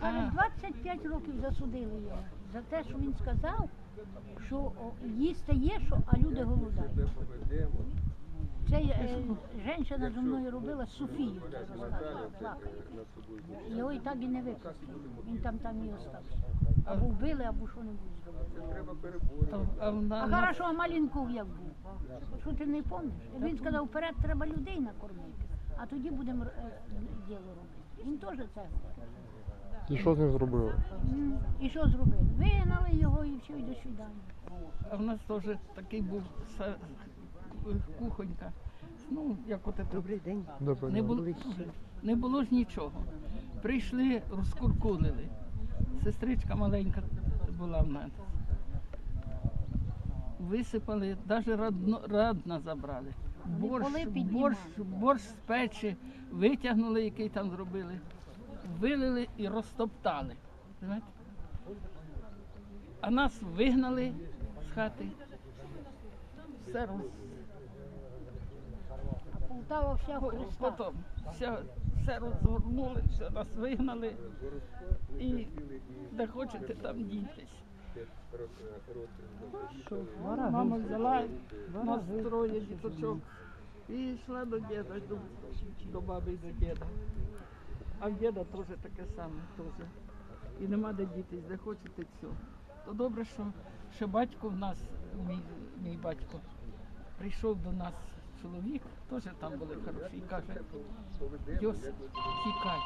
Але 25 років засудили його за те, що він сказав, що їсти є що, а люди голодають. Це е, жінка зі мною робила Софію. Його і так і не випустили. Він там там і остався. Або вбили, або що-небудь зробили. А, хорошо, а Малінков як був? Що ти не пам'ятаєш? Він сказав, вперед треба людей накормити, а тоді будемо е, діло робити. Він теж це говорив. І що з ним зробили? М, І що зробили? Вигнали його і все, і до свидання. А в нас теж такий був са- кухонька. Ну, як от це. Добрий день. Добре, Не було, не було ж нічого. Прийшли, розкуркулили. Сестричка маленька була в нас. Висипали, навіть радно, радна забрали. Борщ, борщ, борщ з печі, витягнули, який там зробили, вилили і розтоптали. Знаєте? А нас вигнали з хати. Все роз... А Полтава вся Потім все, все розгорнули, все нас вигнали і де хочете там дійтесь. Мама взяла нас троє діточок і йшла до діда, до, до баби і до діда. А в діда теж таке саме. Теж. І нема де дітись, де хочете все. То добре, що ще батько в нас, мій, мій батько, прийшов до нас чоловік, теж там були хороші, і каже, Йосип, тікай.